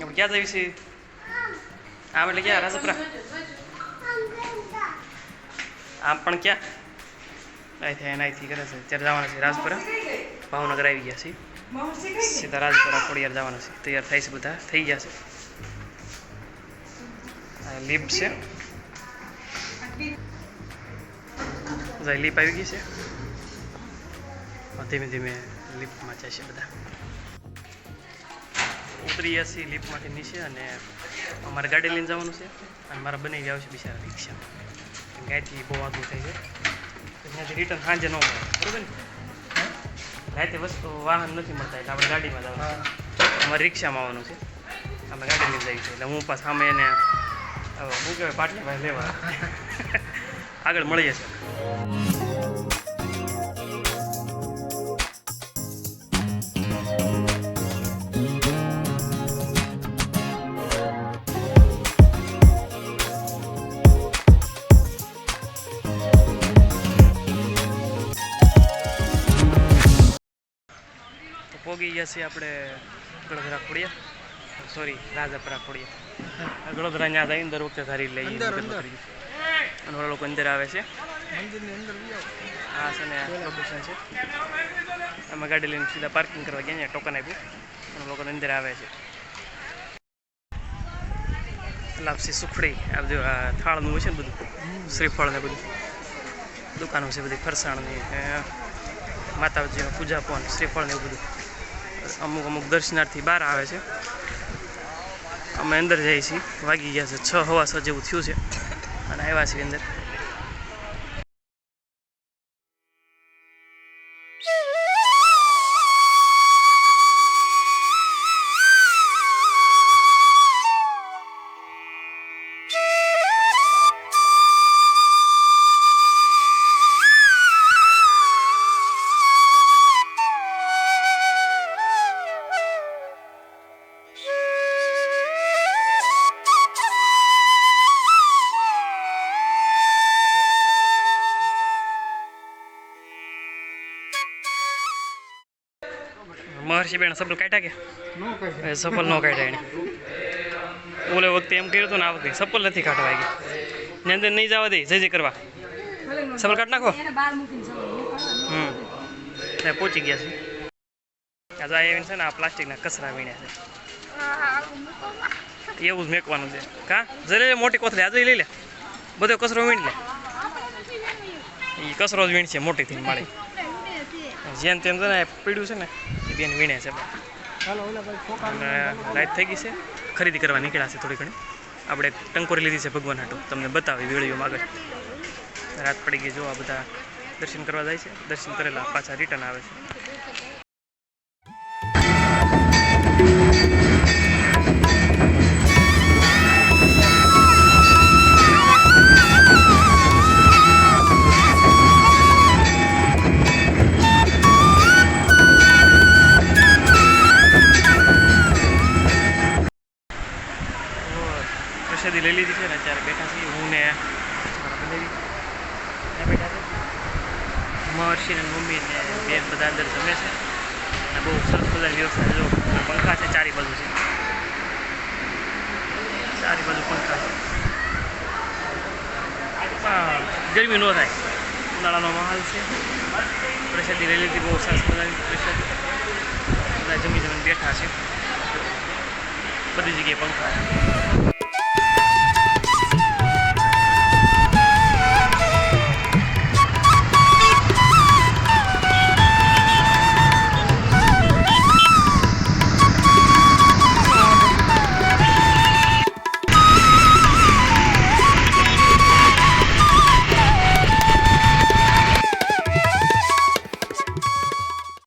આપણે ક્યાં જઈએ છીએ આમ એટલે ક્યાં? રાજપરા આમ પણ ક્યાં? અહીંથી એને અહીંથી કરે છે. ત્યારે જવાના છે રાજપરા. ભાવનગર આવી ગયા છીએ સીધા રાજપરા ખોડિયાર જવાના છે. તૈયાર થાય છે બધા. થઈ ગયા છે. આ લીપ છે. લીપ આવી ગઈ છે. ધીમે ધીમે લીફ્ટમાં જશે બધા. ઉતરી ગયા છીએ લીફ્ટમાંથી નીચે અને અમારે ગાડી લઈને જવાનું છે. અને મારા બની ગયા છે બિચારા રિક્ષા. ગાયથી બહુ આગું થઈ છે. ત્યાંથી રિટર્ન સાંજે ન મળે. બરોબર ને? રાતે વસ્તુ વાહન નથી મળતા, એટલે આપણે ગાડીમાં જવાનું અમારે રિક્ષામાં આવવાનું છે. અમે ગાડી લઈને જઈએ છીએ. એટલે હું પાછા સામે એને હું કહેવાય પાસે લેવા. આગળ મળીએ જશે પોગી ગયા છીએ આપણે ગળધરા ખોડિયા. સોરી રાજાપરા ખોડિયા. ગળધરા ત્યાં જઈને દર વખતે ધારી લઈએ. અને ઓલા લોકો અંદર આવે છે. આ છે ને લોકેશન છે. અમે ગાડી લઈને સીધા પાર્કિંગ કરવા ગયા ત્યાં ટોકન આપ્યું. અને લોકો અંદર આવે છે. લાપસી સુખડી આ બધું થાળનું હોય છે ને બધું શ્રીફળ ને બધું. દુકાનો છે બધી ફરસાણની માતાજીનું પૂજા પણ શ્રીફળ ને એવું બધું. અમુક અમુક દર્શનાર્થી બહાર આવે છે. અમે અંદર જઈએ છીએ. વાગી ગયા છે. છ હવા છ જેવું થયું છે. અને આવ્યા છીએ અંદર. મહર્ષિ બેન સફલ કાઢ્યા કે? સફલ ન કાઢ્યા એને. ઓલે વખતે એમ કર્યું હતું ને આ વખતે. સફલ નથી કાઢવા ગઈ ને અંદર નહીં જવા દે. જય જય કરવા. સફલ કાઢ નાખો. હમ. પહોંચી ગયા છે. આ એવીને છે ને આ પ્લાસ્ટિકના કચરા વીણ્યા છે. એવું જ મેકવાનું છે. કા? જઈ લે મોટી કોથળી. આજે લઈ લે બધો કચરો વીણ લે. એ કચરો જ વીણ છે મોટીથી મળી. જેમ તેમ છે ને, પીડ્યું છે ને બેન વીણે છે. અને લાઈટ થઈ ગઈ છે. ખરીદી કરવા નીકળ્યા છે થોડી ઘણી. આપણે ટંકોરી લીધી છે ભગવાન હાટું. તમને બતાવી વિડીયોમાં આગળ. રાત પડી ગઈ જો આ બધા દર્શન કરવા જાય છે. દર્શન કરેલા, પાછા રિટર્ન આવે છે. મહર્ષિ અને મમ્મી ને બેન બધા અંદર જમે છે. અને બહુ સરસ બધા વ્યવસ્થા જો પંખા છે, ચારી બાજુ છે. ચારી બાજુ પંખા છે. ગરમી ન થાય. ઉનાળાનો માહોલ છે. પ્રસાદી લઈ બહુ સરસ મજાની પ્રસાદી. બધા જમી જમીને બેઠા છે. બધી જગ્યાએ પંખા છે.